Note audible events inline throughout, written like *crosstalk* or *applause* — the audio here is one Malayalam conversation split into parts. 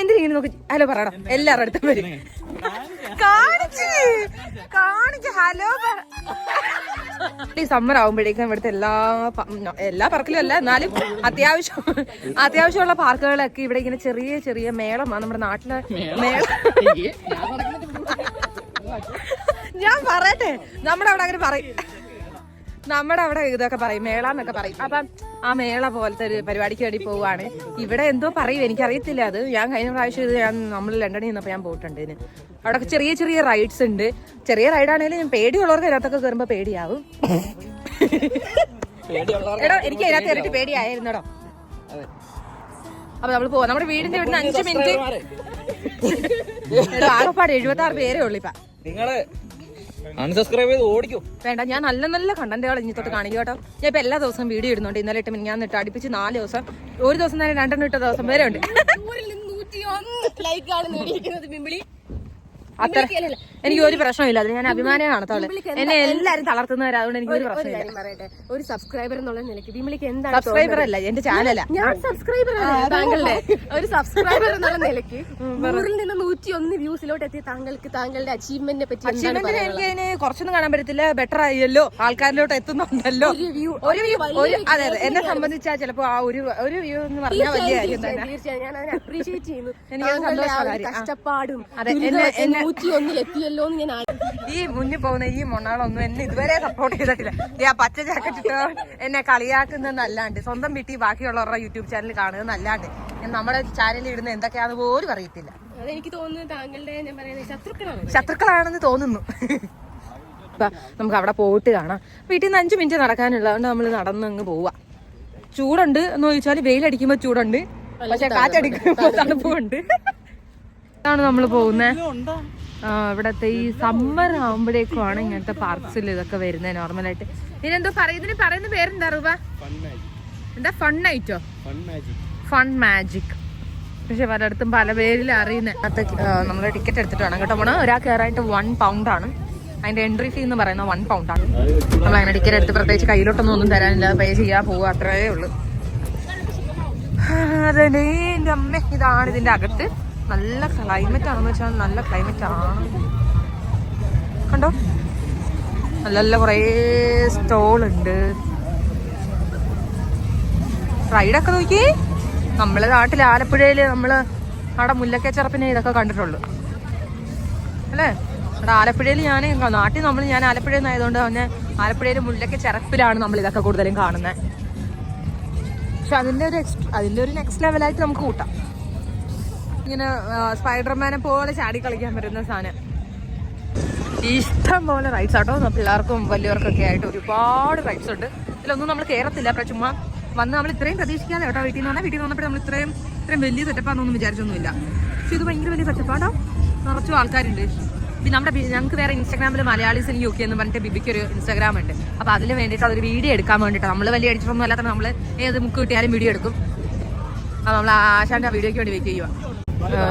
എന്തിനിങ്ങനെ നോക്കി? ഹലോ പറയണം എല്ലാവരുടെ അടുത്തും വരും. കാണിച്ച്. കാണിച്ച്. ഹലോ ഈ സമ്മർ ആവുമ്പോഴേക്കും ഇവിടുത്തെ എല്ലാ എല്ലാ പാർക്കിലും അല്ല എന്നാലും അത്യാവശ്യം അത്യാവശ്യമുള്ള പാർക്കുകളൊക്കെ ഇവിടെ ഇങ്ങനെ ചെറിയ ചെറിയ മേളമാണ് നമ്മുടെ നാട്ടിലെ മേള? ഞാൻ പറയട്ടെ. നമ്മുടെ അവിടെ അങ്ങനെ പറയും. നമ്മുടെ അവിടെ ഇതൊക്കെ പറയും മേള എന്നൊക്കെ പറയും. അപ്പം ആ മേള പോലത്തെ ഒരു പരിപാടിക്ക് വേണ്ടി പോവുകയാണ്. ഇവിടെ എന്തോ പറയും എനിക്കറിയത്തില്ല അത്. ഞാൻ കഴിഞ്ഞ പ്രാവശ്യം ഇത് ഞാൻ നമ്മൾ ലണ്ടനിൽ നിന്നപ്പോൾ ഞാൻ പോയിട്ടുണ്ട് ഇതിന്. അവിടെ ചെറിയ ചെറിയ റൈഡ്സ് ഉണ്ട്. ചെറിയ റൈഡാണെങ്കിലും ഞാൻ പേടിയുള്ളവർക്ക് അതിനകത്തൊക്കെ കയറുമ്പോൾ പേടിയാവും. എടോ എനിക്ക് അതിനകത്ത് കയറിയിട്ട് പേടിയായിരുന്നടോ? അപ്പൊ നമ്മൾ പോവാം. നമ്മുടെ വീടിന്റെ ഇവിടുന്ന് അഞ്ച് മിനിറ്റ്. ആകെപ്പാട് എഴുപത്തി ആറ് പേരേ ഉള്ളു ഇപ്പൊ. നിങ്ങൾ അൺസബ്സ്ക്രൈബ് ചെയ്ത് ഓടിക്കും. വേണ്ട ഞാൻ നല്ല നല്ല കണ്ടന്റുകൾ ഇനി തൊട്ട് കാണിക്കും കേട്ടോ. ഞാൻ ഇപ്പൊ എല്ലാ ദിവസവും വീഡിയോ ഇടുന്നുണ്ട്. ഇന്നലെ ഇട്ട് ഞാൻ ഇട്ട് അടുപ്പിച്ച് നാല് ദിവസം ഒരു ദിവസം തന്നെ രണ്ടെണ്ണം ഇട്ട ദിവസം വരെ ഉണ്ട്. ലൈക്കാണ് നേടിയിരിക്കുന്നത് ബിംബിളി. അത്ര എനിക്ക് ഒരു പ്രശ്നമില്ല അത് ഞാൻ അഭിമാനം കാണത്തോളെ എന്നെ എല്ലാരും തളർത്തുന്നവരാ അതുകൊണ്ട് എനിക്ക് ഒരു പ്രശ്നമില്ല പറയട്ടെ. ഒരു സബ്സ്ക്രൈബർ എന്നുള്ള നിലയ്ക്ക് ബിംബിളിക്ക് എന്താണ് സബ്സ്ക്രൈബർ അല്ല എന്റെ ചാനലാ ഞാൻ സബ്സ്ക്രൈബർ താങ്കളുടെ. ഒരു സബ്സ്ക്രൈബർ എന്നുള്ള *laughs* നിലയ്ക്ക് നൂറിൽ നിന്ന് നൂറ്റി ഒന്ന് വ്യൂസിലോട്ട് എത്തിയ താങ്കൾക്ക് താങ്കളുടെ അച്ചീവ്മെന്റിനെ പറ്റി അച്ചീവ്മെന്റിന് എനിക്ക് അതിന് കുറച്ചൊന്നും കാണാൻ പറ്റത്തില്ല. ബെറ്റർ ആയല്ലോ. ആൾക്കാരിലോട്ട് എത്തുന്നുണ്ടല്ലോ. ഒരു വ്യൂ അതെ അതെ. എന്നെ സംബന്ധിച്ചാ ചിലപ്പോ ആ ഒരു ഒരു വ്യൂ എന്ന് പറഞ്ഞാൽ വലിയ കാര്യം തന്നെ. തീർച്ചയായും. ഞാൻ അതിനെ അപ്രീഷിയേറ്റ് ചെയ്യുന്നു. എനിക്ക്. കഷ്ടപ്പാടും അതെ, എന്നെ- നൂറ്റി ഒന്നിൽ എത്തിയല്ലോ എന്ന് ഞാൻ ഈ മുന്നിൽ പോകുന്ന ഈ മൊണ്ണാളൊന്നും എന്നെ ഇതുവരെ സപ്പോർട്ട് ചെയ്തിട്ടില്ല. ഈ ആ പച്ച ജാക്കറ്റ് ഇട്ടോ എന്നെ കളിയാക്കുന്നതെന്നല്ലാണ്ട് സ്വന്തം വീട്ടിൽ ബാക്കിയുള്ളവരുടെ യൂട്യൂബ് ചാനൽ കാണുന്നതെന്നല്ലാണ്ട് ഞാൻ നമ്മുടെ ചാനലിൽ ഇടുന്ന എന്തൊക്കെയാണെന്ന് പോലും അറിയത്തില്ല. അതെനിക്ക് തോന്നുന്നു താങ്കളുടെ ഞാൻ പറയുന്നത് ശത്രുക്കളാണ്. ശത്രുക്കളാണെന്ന് തോന്നുന്നു. ഇപ്പൊ നമുക്ക് അവിടെ പോയിട്ട് കാണാം. വീട്ടിൽ നിന്ന് അഞ്ച് മിനിറ്റ് നടക്കാനുള്ളതുകൊണ്ട് നമ്മൾ നടന്ന് അങ്ങ് പോവാ. ചൂടുണ്ട് എന്ന് ചോദിച്ചാൽ വെയിലടിക്കുമ്പോ ചൂടുണ്ട്. പക്ഷെ കാറ്റടിക്കുമ്പോ തണുപ്പുണ്ട്. ഇതാണ് നമ്മൾ പോകുന്നത് ഇവിടത്തെ ഈ സമ്മർ ആകുമ്പോഴേക്കുമാണ് ഇങ്ങനത്തെ പാർക്സിൽ ഇതൊക്കെ വരുന്നത് നോർമലായിട്ട് ഇതിനെന്തോ പറയുന്നതിന് പറയുന്ന പേരെന്താ റൂപ? എന്താ ഫൺ ആയിട്ടോ ഫൺ മാജിക് പക്ഷെ പലയിടത്തും പല പേരിൽ അറിയുന്ന നമ്മൾ ടിക്കറ്റ് എടുത്തിട്ട് വേണം കേട്ടോ പോണ ഒരാൾ കയറായിട്ട് വൺ പൗണ്ട് ആണ്. അതിന്റെ എൻട്രി ഫീ എന്ന് പറയുന്നത് വൺ പൗണ്ട് ആണ്. നമ്മൾ അങ്ങനെ ടിക്കറ്റ് എടുത്ത് പ്രത്യേകിച്ച് കയ്യിലോട്ടൊന്നും ഒന്നും തരാനില്ല. പേ ചെയ്യാ പോവുക അത്രേ ഉള്ളൂ. അതെ അമ്മ. ഇതാണ് ഇതിന്റെ അകത്ത്. നല്ല ക്ലൈമറ്റ് ആണെന്ന് വെച്ചാൽ നല്ല ക്ലൈമറ്റ് ആണ് കണ്ടോ? നല്ല നല്ല കുറേ സ്റ്റോൾ ഉണ്ട്. റൈഡൊക്കെ നോക്കി നമ്മളെ നാട്ടിൽ ആലപ്പുഴയിൽ നമ്മൾ അവിടെ മുല്ലക്കച്ചറപ്പിനെ ഇതൊക്കെ കണ്ടിട്ടുള്ളൂ. അല്ലേ? അവിടെ ആലപ്പുഴയിൽ ഞാൻ നാട്ടിൽ നമ്മൾ ഞാൻ ആലപ്പുഴയിൽ നിന്നായതുകൊണ്ട് തന്നെ ആലപ്പുഴയിൽ മുല്ലക്ക ചെറപ്പിലാണ് നമ്മൾ ഇതൊക്കെ കൂടുതലും കാണുന്നത് പക്ഷെ അതിന്റെ ഒരു എക്സ് അതിന്റെ ഒരു നെക്സ്റ്റ് ലെവലായിട്ട് നമുക്ക് കൂട്ടാം. ഇങ്ങനെ സ്പൈഡർമാനെ പോലെ ചാടി കളിക്കാൻ പറ്റുന്ന സാധനം. ഇഷ്ടം പോലെ റൈഡ്സ് ആട്ടോ. പിള്ളേർക്കും വലിയവർക്കൊക്കെ ആയിട്ട് ഒരുപാട് റൈഡ്സ് ഉണ്ട്. ഇതിലൊന്നും നമ്മൾ കയറത്തില്ല അപ്പം ചുമ്മാ വന്ന് നമ്മൾ ഇത്രയും പ്രതീക്ഷിക്കാതെ കേട്ടോ വീട്ടിൽ നിന്ന് വന്നാൽ വീട്ടിൽ നിന്ന് വന്നപ്പോൾ നമ്മൾ ഇത്രയും ഇത്രയും വലിയ സെറ്റപ്പാന്നൊന്നും വിചാരിച്ചൊന്നുമില്ല. പക്ഷെ ഇത് ഭയങ്കര വലിയ സെറ്റപ്പാട്ടോ. നിറച്ചും ആൾക്കാരുണ്ട്. പിന്നെ നമ്മുടെ ഞങ്ങൾക്ക് വേറെ ഇൻസ്റ്റാഗ്രാമിൽ മലയാളീസ് ഇൻ യു കെ എന്ന് പറഞ്ഞിട്ട് ബിബിക്ക് ഒരു ഇൻസ്റ്റാഗ്രാം ഉണ്ട്. അപ്പോൾ അതിന് വേണ്ടിയിട്ട് അതൊരു വീഡിയോ എടുക്കാൻ വേണ്ടിയിട്ട് നമ്മൾ വലിയ അടിച്ചിട്ടൊന്നും അല്ലാത്ത നമ്മൾ ഏത് മുക്ക് കിട്ടിയാലും വീഡിയോ എടുക്കും. അപ്പോൾ നമ്മൾ ആശാന്റെ ആ വീഡിയോയ്ക്ക് വേണ്ടി ചെയ്യുക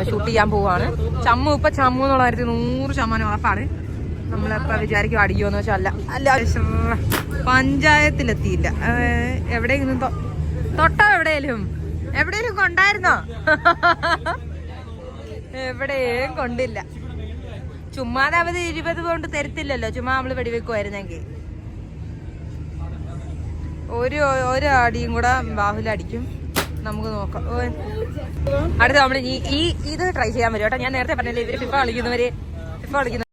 ഷൂട്ട് ചെയ്യാൻ പോവാണ്. ചമ്മു ഇപ്പൊ ചമ്മു എന്നുള്ള കാര്യത്തിൽ നൂറ് ശതമാനം ഉറപ്പാണ്. നമ്മളിപ്പോ വിചാരിക്കും അടിക്കുമെന്ന് വെച്ചാൽ അല്ല. അല്ല. പഞ്ചായത്തിലെത്തിയില്ല. എവിടെയെങ്കിലും തൊട്ടോ എവിടെയെങ്കിലും? എവിടെയെങ്കിലും കൊണ്ടായിരുന്നോ? എവിടെയും കൊണ്ടില്ല. ചുമ്മാതെ അവർ ഇരുപത് കൊണ്ട് തരത്തില്ലല്ലോ. ചുമ്മാ നമ്മൾ വെടിവെക്കുമായിരുന്നെങ്കിൽ ഒരു ഒരു അടിയും കൂടെ ബാഹുല അടിക്കും നമുക്ക് നോക്കാം. അടുത്ത നമ്മൾ ഈ ഇത് ട്രൈ ചെയ്യാൻ വരും കേട്ടോ ഞാൻ നേരത്തെ പറഞ്ഞില്ലേ ഇവർ ഫിഫ കളിക്കുന്നവര് ഫിഫ കളിക്കുന്ന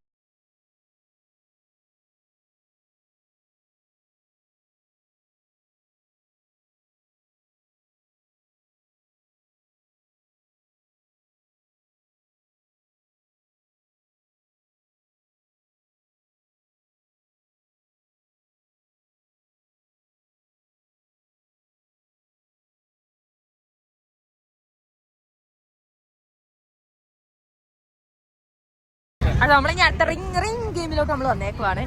അത് നമ്മളിനി അടുത്ത റിങ് റിങ് ഗെയിമിലോട്ട് നമ്മൾ വന്നേക്കുവാണ്.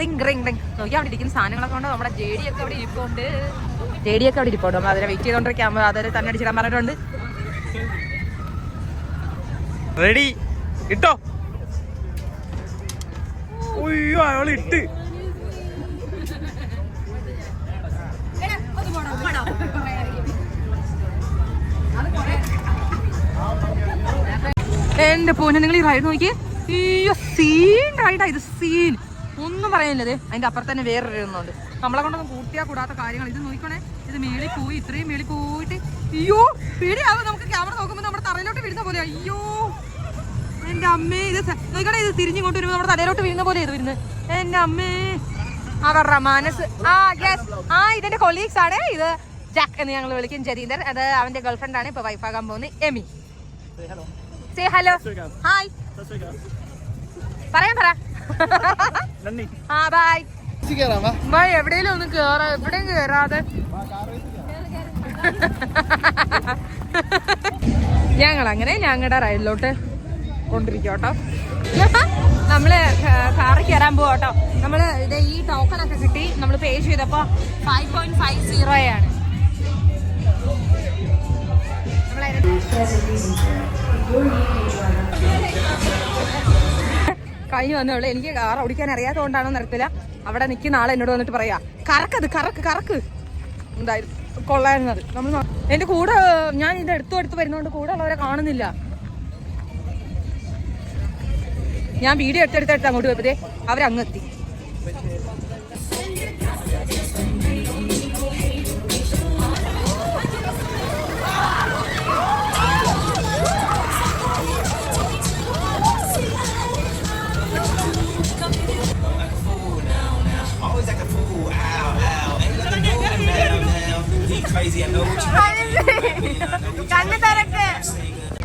റിങ് റിങ് റിങ് നോക്കി അവിടെ ഇരിക്കുന്ന സാധനങ്ങളൊക്കെ ഉണ്ട് നമ്മുടെ ജെ ഡി ഒക്കെ അവിടെ ഇരിപ്പുണ്ട്. ജെ ഡി ഒക്കെ അവിടെ ഇരിപ്പുണ്ട്. നമ്മൾ അതിനെ വെയിറ്റ് ചെയ്തോണ്ടിരിക്കാൻ അതായത് തന്നെ അടിച്ചിടാൻ പറഞ്ഞിട്ടുണ്ട്. റെഡി ഇട്ടോ. അയ്യോ അയാൾ ഇട്ട്. എന്റെ പോനെ നിങ്ങൾ ഈ റൈഡ് നോക്കിയേ? അയ്യോ സീൻ റൈഡാ ഇത് സീൻ ഒന്നും പറയാനില്ലത് അതിന്റെ അപ്പുറത്ത് തന്നെ വേറൊരു ഒന്നുണ്ട് നമ്മളെ കൊണ്ടൊന്നും കൂട്ടിയാ കൂടാത്ത കാര്യങ്ങൾ. ഇത് നോക്കണേ ഇത് മേളിൽ പോയി ഇത്രയും മേളിൽ പോയിട്ട്. അയ്യോ പേടിയാവും. നമുക്ക് ക്യാമറ നോക്കുമ്പോൾ നമ്മുടെ തറയിലോട്ട് വീഴുന്ന പോലെ. അയ്യോ എന്റെ അമ്മേ ഇത് നോക്കണേ ഇത് തിരിഞ്ഞിങ്ങോട്ട് വരുമ്പോൾ നമ്മുടെ തലയിലോട്ട് വീഴുന്ന പോലെ ഇത് വരുന്നത്. എന്റെ അമ്മേ. അവരുടെ മനസ്സ്. ആ യെസ് ആ ഇതിന്റെ കൊളീഗ്സ് ആണ്. ഇത് ജാക്ക് എന്ന് ഞങ്ങൾ വിളിക്കും ജതീന്ദർ. അത് അവന്റെ ഗേൾഫ്രണ്ട് ആണ്. ഇപ്പൊ വൈഫാകാൻ പോകുന്നത് എമി. സേ ഹലോ ഹായ് പറയാൻ പറ. ആ ബൈ ബായ് എവിടെയെങ്കിലും ഒന്ന് കേറാ എവിടെയും കേറാതെ. ഞങ്ങൾ അങ്ങനെ ഞങ്ങളുടെ റൈഡിലോട്ട് കൊണ്ടിരിക്കോട്ടോ നമ്മൾ കാറിൽ കയറാൻ പോവാട്ടോ നമ്മൾ ഇത് ഈ ടോക്കൺ ഒക്കെ കിട്ടി നമ്മൾ പേ ചെയ്തപ്പോ ഫൈവ് പോയിന്റ് ഫൈവ് സീറോ ആണ്. കഴിഞ്ഞു വന്നോളൂ എനിക്ക് കാർ ഓടിക്കാൻ അറിയാത്തതുകൊണ്ടാണോ നടത്തില്ല അവിടെ നിൽക്കുന്ന നാളെ എന്നോട് വന്നിട്ട് പറയാ കറക്കത് കറക്ക് കറക്ക്. എന്തായാലും കൊള്ളായിരുന്നത്. നമ്മൾ എന്റെ കൂടെ ഞാൻ ഇത് എടുത്തു എടുത്ത് വരുന്നോണ്ട് കൂടെ ഉള്ളവരെ കാണുന്നില്ല. ഞാൻ വീഡിയോ എടുത്തെടുത്തെടുത്ത് അങ്ങോട്ട് പോയപ്പോഴേ അവരങ്ങെത്തി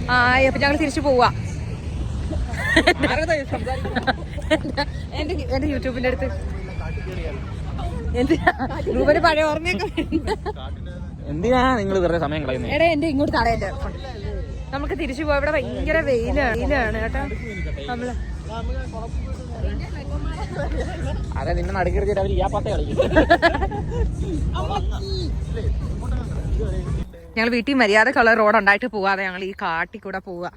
ആ അപ്പൊ ഞങ്ങൾ തിരിച്ചു പോവാ. എന്റെ എന്റെ യൂട്യൂബിന്റെ അടുത്ത്. എന്തിനാ രൂപന് പഴയ ഓർമ്മയൊക്കെ. എന്തിനാ നിങ്ങൾ വെറുതെ സമയം കളയുന്നത് എടാ എന്റെ ഇങ്ങോട്ട് തടയല്ലേ നമുക്ക് തിരിച്ചു പോവാ. ഇവിടെ ഭയങ്കര വെയിലാണ് വെയിലാണ് കേട്ടോ. നമ്മൾ അതെ നിന്നെ നടുക്കരുത് അവർ ഈ പത്ത കളിക്കും. *laughs* ഞങ്ങൾ വീട്ടിൽ മര്യാദക്കുള്ള റോഡ് ഉണ്ടായിട്ട് പോവാതെ ഞങ്ങൾ ഈ കാട്ടിൽ കൂടെ പോവുക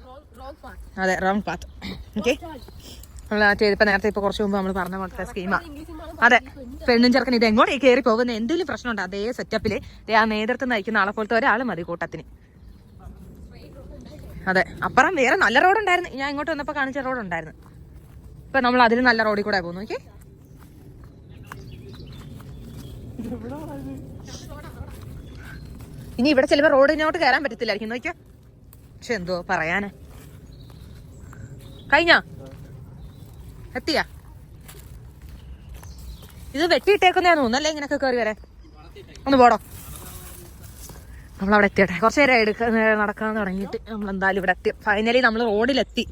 അതെ റോങ് പാത്ത് ഓക്കെ നമ്മൾ ഇപ്പൊ നേരത്തെ ഇപ്പൊ കുറച്ച് മുമ്പ് നമ്മൾ പറഞ്ഞ പോലത്തെ സ്കീമാ അതെ പെണ്ണും ചെറുക്കൻ ഇത് എങ്ങോട്ടേ കയറി പോകുന്ന? എന്തെങ്കിലും പ്രശ്നമുണ്ട്? അതേ സെറ്റപ്പിൽ ആ നേതൃത്വം നയിക്കുന്ന ആളെ പോലത്തെ ഒരാൾ മതി കൂട്ടത്തിന്. അതെ അപ്പുറം വേറെ നല്ല റോഡ് ഉണ്ടായിരുന്നു. ഞാൻ ഇങ്ങോട്ട് വന്നപ്പോൾ കാണിച്ച റോഡ് ഉണ്ടായിരുന്നു. ഇപ്പൊ നമ്മൾ അതിൽ നല്ല റോഡിൽ കൂടെ പോകുന്നു. ഓക്കെ ഇനി ഇവിടെ ചിലപ്പോൾ റോഡിനോട്ട് കയറാൻ പറ്റത്തില്ലായിരിക്കും. നോക്കിയോ? പക്ഷെ എന്തോ പറയാന്. കഴിഞ്ഞ? എത്തിയാ? ഇത് വെട്ടിയിട്ടേക്കുന്നതാന്ന് തോന്നുന്നല്ലേ ഇങ്ങനൊക്കെ കയറി വരാൻ? ഒന്ന് പോടോ. നമ്മളവിടെ എത്തിയട്ടെ. കുറച്ച് നേരം എടുക്ക നടക്കാൻ തുടങ്ങിയിട്ട് നമ്മൾ എന്തായാലും ഇവിടെ എത്തി. ഫൈനലി നമ്മൾ റോഡിലെത്തി.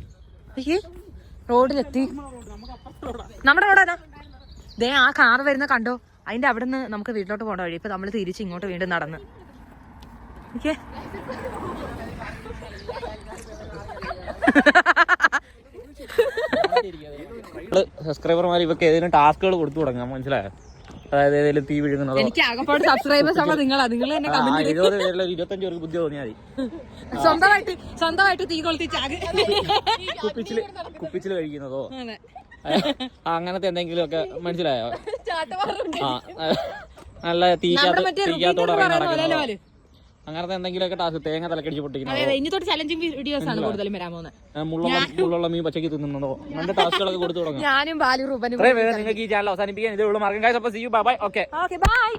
റോഡിലെത്തി. നമ്മുടെ റോഡാ ദേ ആ കാർ വരുന്ന കണ്ടോ? അതിന്റെ അവിടെ നിന്ന് നമുക്ക് വീട്ടിലോട്ട് പോകേണ്ട വഴി. ഇപ്പൊ നമ്മൾ തിരിച്ച് ഇങ്ങോട്ട് വീണ്ടും നടന്ന്. ഓക്കേ. സബ്സ്ക്രൈബർമാർ ഇവർക്ക് ഏതെങ്കിലും ടാസ്കുകൾ കൊടുത്തു തുടങ്ങാം മനസ്സിലായോ? അതായത് ഏതെങ്കിലും തീ വിഴുങ്ങുന്നതോ എനിക്ക് ആകപ്പാട് സബ്സ്ക്രൈബേഴ്സ് നിങ്ങളാ? നിങ്ങൾ തന്നെ കമന്റ് ഇരുപത് പേരിൽ ഒരു ഇരുപത്തഞ്ച് പേർക്ക് ബുദ്ധി തോന്നിയാൽ മതി. സ്വന്തമായിട്ട് സ്വന്തമായിട്ട് തീ കൊളുത്തി ചാകി. കുപ്പിച്ചിൽ കുപ്പിച്ചിൽ കഴിക്കുന്നതോ? അങ്ങനത്തെ എന്തെങ്കിലും ഒക്കെ മനസ്സിലായോ ആ നല്ല തീക്കാത്ത തീക്കാത്തോടെ നടക്കുന്നതോ. അങ്ങനത്തെ എന്തെങ്കിലുമൊക്കെ ടാസ്ക് തേങ്ങ തലക്കടിച്ച് പൊട്ടിക്കുന്നത് ഇനി തൊട്ട് ചലഞ്ചിങ് വീഡിയോസ് ആണ് കൂടുതലും വരാൻ പോകുന്നത്. മുള്ളുള്ള മീൻ പച്ചക്ക് തിന്നുന്നതോ അങ്ങനത്തെ ടാസ്കുകളൊക്കെ കൊടുത്തു തുടങ്ങാം. ഞാനും ബാലു റൂപനും നിങ്ങൾക്ക് ഈ ചാനൽ അവസാനിപ്പിക്കാൻ ഇതേ ഉള്ളൂ. മാർഗം കാശ് അപ്പോൾ see you bye okay bye